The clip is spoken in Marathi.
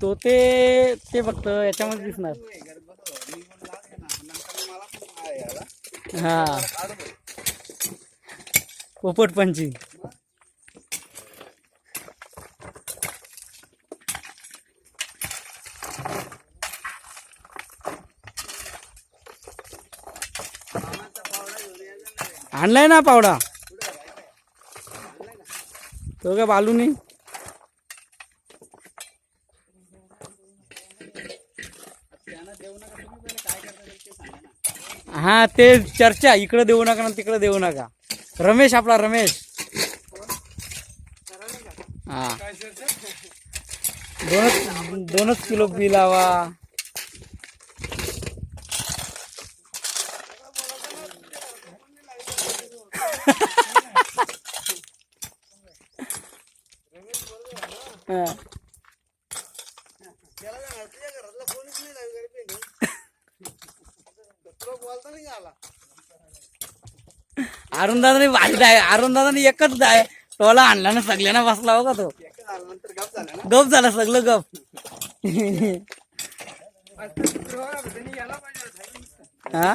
तो ते ते फक्त याच्यामध्ये दिसणार. हा. पोपट पंची आणलाय ना पावडा. तो काय बालू नाही हा ते चर्चा इकडे देऊ नका ना तिकडे देऊ नका. रमेश आपला रमेश. हा. दोनच दोनच किलो बी लावा. अरुण दादा भारी आहे. अरुण एकच आहे. टोला आणला ना सगळ्यांना बसला हो का तो. गप झाला सगळं गप. हा?